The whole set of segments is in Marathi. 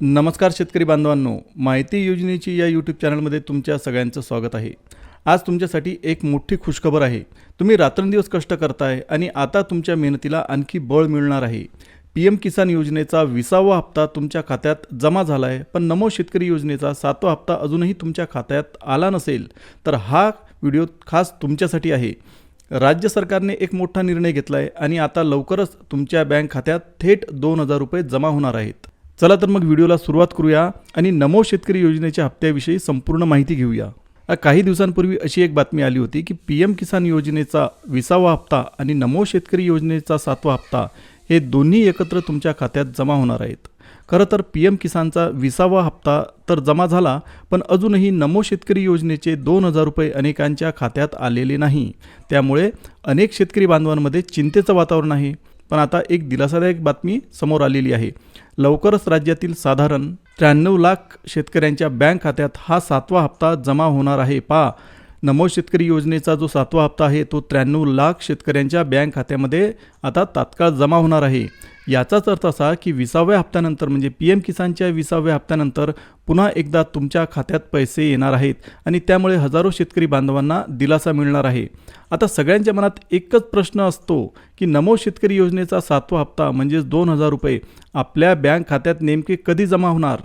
नमस्कार शेतकरी बांधवांनो माहिती योजनेची या यूट्यूब चॅनलमध्ये तुमच्या सगळ्यांचं स्वागत आहे. आज तुमच्यासाठी एक मोठी खुशखबर आहे. तुम्ही रात्रंदिवस कष्ट करताय आणि आता तुमच्या मेहनतीला आणखी बळ मिळणार आहे. पी एम किसान योजनेचा विसावा हप्ता तुमच्या खात्यात जमा झाला आहे पण नमो शेतकरी योजनेचा सातवा हप्ता अजूनही तुमच्या खात्यात आला नसेल तर हा व्हिडिओ खास तुमच्यासाठी आहे. राज्य सरकारने एक मोठा निर्णय घेतला आहे आणि आता लवकरच तुमच्या बँक खात्यात थेट दोन हजार रुपये जमा होणार आहेत. चला तर मग व्हिडिओला सुरुवात करूया आणि नमो शेतकरी योजनेच्या हप्त्याविषयी संपूर्ण माहिती घेऊया. काही दिवसांपूर्वी अशी एक बातमी आली होती की पी एम किसान योजनेचा विसावा हप्ता आणि नमो शेतकरी योजनेचा सातवा हप्ता हे दोन्ही एकत्र तुमच्या खात्यात जमा होणार आहेत. खरं तर पी एम किसानचा विसावा हप्ता तर जमा झाला पण अजूनही नमो शेतकरी योजनेचे दोन हजार रुपये अनेकांच्या खात्यात आलेले नाही. त्यामुळे अनेक शेतकरी बांधवांमध्ये चिंतेचं वातावरण आहे. पण आता एक दिलासादायक बातमी समोर आलेली आहे. लवकरच राज्यातील साधारण त्र्याण्णव लाख शेतकऱ्यांच्या बँक खात्यात हा सातवा हप्ता जमा होणार आहे. पा नमो शेतकरी योजनेचा जो सातवा हप्ता आहे तो त्र्याण्णव लाख शेतकऱ्यांच्या बँक खात्यामध्ये आता तात्काळ जमा होणार आहे. याचाच अर्थ असा की विसाव्या हप्त्यानंतर म्हणजे पी एम किसानच्या विसाव्या हप्त्यानंतर पुन्हा एकदा तुमच्या खात्यात पैसे येणार आहेत आणि त्यामुळे हजारो शेतकरी बांधवांना दिलासा मिळणार आहे. आता सगळ्यांच्या मनात एकच प्रश्न असतो की नमो शेतकरी योजनेचा सातवा हप्ता म्हणजेच दोन हजार रुपये आपल्या बँक खात्यात नेमके कधी जमा होणार?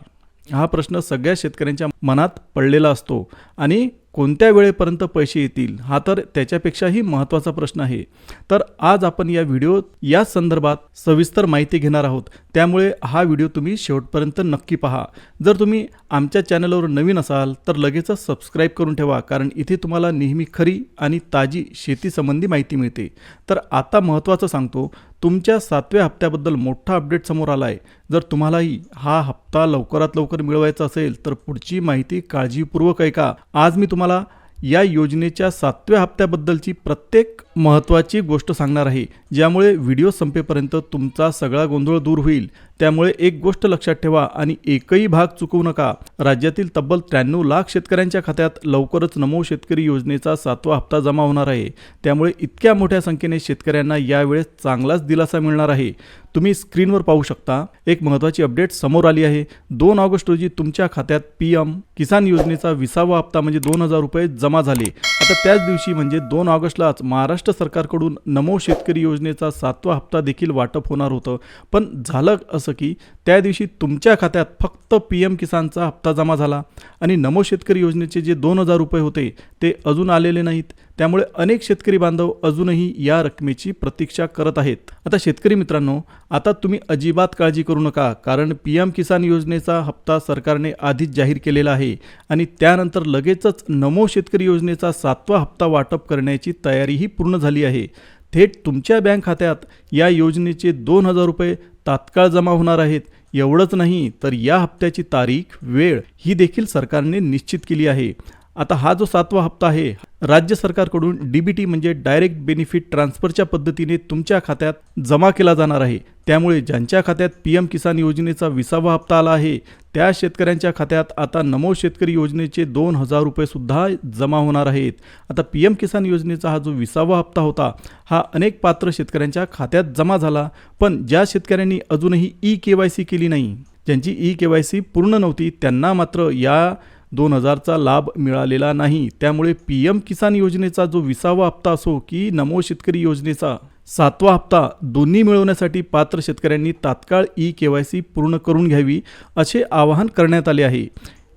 हा प्रश्न सगळ्या शेतकऱ्यांच्या मनात पडलेला असतो आणि कोणत्या वेळेपर्यंत पैसे येतील हा तर त्याच्यापेक्षाही महत्त्वाचा प्रश्न आहे. तर आज आपण या व्हिडिओ या संदर्भात सविस्तर माहिती घेणार आहोत. त्यामुळे हा व्हिडिओ तुम्ही शेवटपर्यंत नक्की पहा. जर तुम्ही आमच्या चॅनलवर नवीन असाल तर लगेचच सबस्क्राईब करून ठेवा कारण इथे तुम्हाला नेहमी खरी आणि ताजी शेतीसंबंधी माहिती मिळते. तर आता महत्त्वाचं सांगतो तुमच्या सातव्या हप्त्याबद्दल मोठा अपडेट समोर आला आहे जर तुम्हालाही हा हप्ता लवकरात लवकर मिळवायचा असेल तर पुढची माहिती काळजीपूर्वक ऐका. आज मी तुम्हाला या योजनेच्या सातव्या हप्त्याबद्दलची प्रत्येक महत्त्वाची गोष्ट सांगणार आहे. ज्यामुळे व्हिडिओ संपेपर्यंत तुमचा सगळा गोंधळ दूर होईल. त्यामुळे एक गोष्ट लक्षात ठेवा आणि एकही भाग चुकवू नका. राज्यातील तब्बल त्र्याण्णव लाख शेतकऱ्यांच्या खात्यात लवकरच नमो शेतकरी योजनेचा सातवा हप्ता जमा होणार आहे. त्यामुळे इतक्या मोठ्या संख्येने शेतकऱ्यांना यावेळेस चांगलाच दिलासा मिळणार आहे. तुम्ही स्क्रीनवर पाहू शकता एक महत्त्वाची अपडेट समोर आली आहे. दोन ऑगस्ट रोजी तुमच्या खात्यात पी एम किसान योजनेचा विसावा हप्ता म्हणजे दोन हजार रुपये जमा झाले. आता त्याच दिवशी म्हणजे दोन ऑगस्टलाच महाराष्ट्र सरकारकडून नमो शेतकरी योजनेचा सातवा हप्ता देखील वाटप होणार होतं. पण झालं असं की त्या दिवशी तुमच्या खात्यात फक्त पी एम किसानचा हप्ता जमा झाला आणि नमो शेतकरी योजनेचे जे दोन हजार रुपये होते ते अजून आलेले नाहीत. त्यामुळे अनेक शेतकरी बांधव अजूनही या रकमेची प्रतीक्षा करत आहेत. आता शेतकरी मित्रांनो आता तुम्ही अजिबात काळजी करू नका कारण पी एम किसान योजनेचा हप्ता सरकारने आधीच जाहीर केलेला आहे आणि त्यानंतर लगेचच नमो शेतकरी योजनेचा सातवा हप्ता वाटप करण्याची तयारीही पूर्ण झाली आहे. थेट तुमच्या बँक खात्यात या योजनेचे दोन हजार रुपये तात्काळ जमा होणार आहेत. एवढंच नाही तर या हप्त्याची तारीख वेळ ही देखील सरकारने निश्चित केली आहे. आता हा जो सातवा हप्ता आहे राज्य सरकारकडून डीबीटी म्हणजे डायरेक्ट बेनिफिट ट्रान्सफरच्या पद्धतीने तुमच्या खात्यात जमा केला जाणार आहे. त्यामुळे ज्यांच्या खात्यात पी एम किसान योजनेचा विसावा हप्ता आला आहे त्या शेतकऱ्यांच्या खात्यात आता नमो शेतकरी योजनेचे दोन हजार रुपयेसुद्धा जमा होणार आहेत. आता पी एम किसान योजनेचा हा जो विसावा हप्ता होता हा अनेक पात्र शेतकऱ्यांच्या खात्यात जमा झाला पण ज्या शेतकऱ्यांनी अजूनही ई के वाय सी केली नाही ज्यांची ई के वाय सी पूर्ण नव्हती त्यांना मात्र या दोन हजारचा लाभ मिळालेला नाही. त्यामुळे पी एम किसान योजनेचा जो विसावा हप्ता असो की नमो शेतकरी योजनेचा सातवा हप्ता दोन्ही मिळवण्यासाठी पात्र शेतकऱ्यांनी तात्काळ ई के वाय सी पूर्ण करून घ्यावी असे आवाहन करण्यात आले आहे.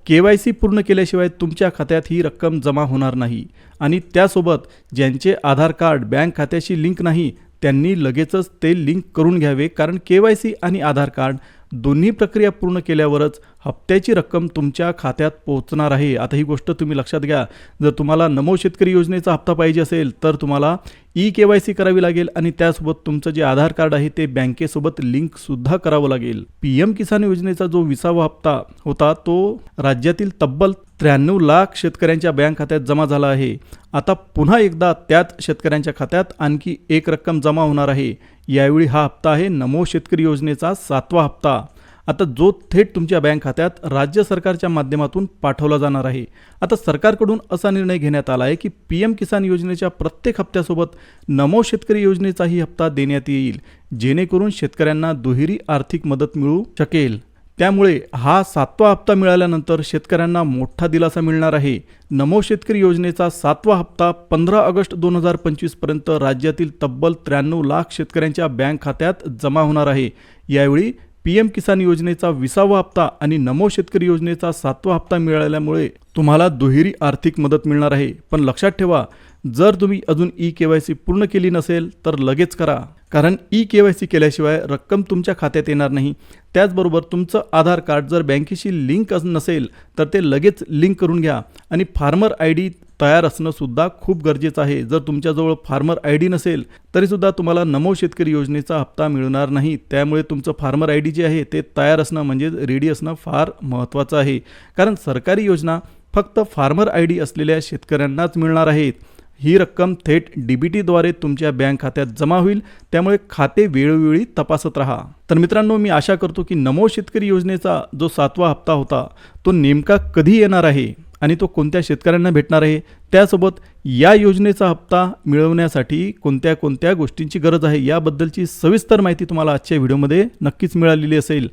के वाय सी पूर्ण केल्याशिवाय तुमच्या खात्यात ही रक्कम जमा होणार नाही आणि त्यासोबत ज्यांचे आधार कार्ड बँक खात्याशी लिंक नाही त्यांनी लगेचच ते लिंक करून घ्यावे कारण के वाय सी आणि आधार कार्ड दोन्ही प्रक्रिया पूर्ण केल्यावरच हप्त्याची रक्कम तुमच्या खात्यात पोहोचणार आहे. आता ही गोष्ट तुम्ही लक्षात घ्या. जर तुम्हाला नमो शेतकरी योजनेचा हप्ता पाहिजे असेल तर तुम्हाला ई के वाय सी करावी लागेल आणि त्यासोबत तुमचं जे आधार कार्ड आहे ते बँकेसोबत लिंकसुद्धा करावं लागेल. पी एम किसान योजनेचा जो विसावा हप्ता होता तो राज्यातील तब्बल त्र्याण्णव लाख शेतकऱ्यांच्या बँक खात्यात जमा झाला आहे. आता पुन्हा एकदा त्याच शेतकऱ्यांच्या खात्यात आणखी एक रक्कम जमा होणार आहे. यावेळी हा हप्ता आहे नमो शेतकरी योजनेचा सातवा हप्ता. आता जो थेट तुमच्या बँक खात्यात राज्य सरकारच्या माध्यमातून पाठवला जाणार आहे. आता सरकारकडून असा निर्णय घेण्यात आला आहे की पी एम किसान योजनेच्या प्रत्येक हप्त्यासोबत नमो शेतकरी योजनेचाही हप्ता देण्यात येईल जेणेकरून शेतकऱ्यांना दुहेरी आर्थिक मदत मिळू शकेल. त्यामुळे हा सातवा हप्ता मिळाल्यानंतर शेतकऱ्यांना मोठा दिलासा मिळणार आहे. नमो शेतकरी योजनेचा सातवा हप्ता पंधरा ऑगस्ट दोन हजार पंचवीसपर्यंत राज्यातील तब्बल त्र्याण्णव लाख शेतकऱ्यांच्या बँक खात्यात जमा होणार आहे. यावेळी पी एम किसान योजनेचा विसावा हप्ता आणि नमो शेतकरी योजनेचा सातवा हप्ता मिळाल्यामुळे तुम्हाला दुहेरी आर्थिक मदत मिळणार आहे. पण लक्षात ठेवा जर तुम्ही अजून ई के वाय सी पूर्ण केली नसेल तर लगेच करा. कारण ई के वाय सी केल्याशिवाय रक्कम तुमच्या खात्यात येणार नाही. त्याचबरोबर तुमचं आधार कार्ड जर बँकेशी लिंक नसेल तर ते लगेच लिंक करून घ्या. आणि फार्मर आय डी तयार असणंसुद्धा खूप गरजेचं आहे. जर तुमच्याजवळ फार्मर आय डी नसेल तरीसुद्धा तुम्हाला नमो शेतकरी योजनेचा हप्ता मिळणार नाही. त्यामुळे तुमचं फार्मर आय डी जे आहे ते तयार असणं म्हणजे रेडी असणं फार महत्त्वाचं आहे. कारण सरकारी योजना फक्त फार्मर आय डी असलेल्या शेतकऱ्यांनाच मिळणार आहेत. ही रक्कम थेट डी बी टीद्वारे तुमच्या बँक खात्यात जमा होईल. त्यामुळे खाते वेळोवेळी तपासत राहा. तर मित्रांनो मी आशा करतो की नमो शेतकरी योजनेचा जो सातवा हप्ता होता तो नेमका कधी येणार आहे आणि तो कोणत्या शेतकऱ्यांना भेटणार आहे? त्यासोबत या योजनेचा हप्ता मिळवण्यासाठी कोणत्या कोणत्या गोष्टींची गरज आहे? याबद्दलची सविस्तर माहिती तुम्हाला आजच्या व्हिडिओमध्ये नक्कीच मिळालेली असेल.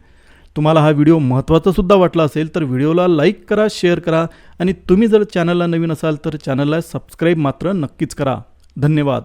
तुम्हाला हा व्हिडिओ महत्त्वाचासुद्धा वाटला असेल तर व्हिडिओला लाईक करा शेअर करा आणि तुम्ही जर चॅनलला नवीन असाल तर चॅनलला सबस्क्राईब मात्र नक्कीच करा. धन्यवाद.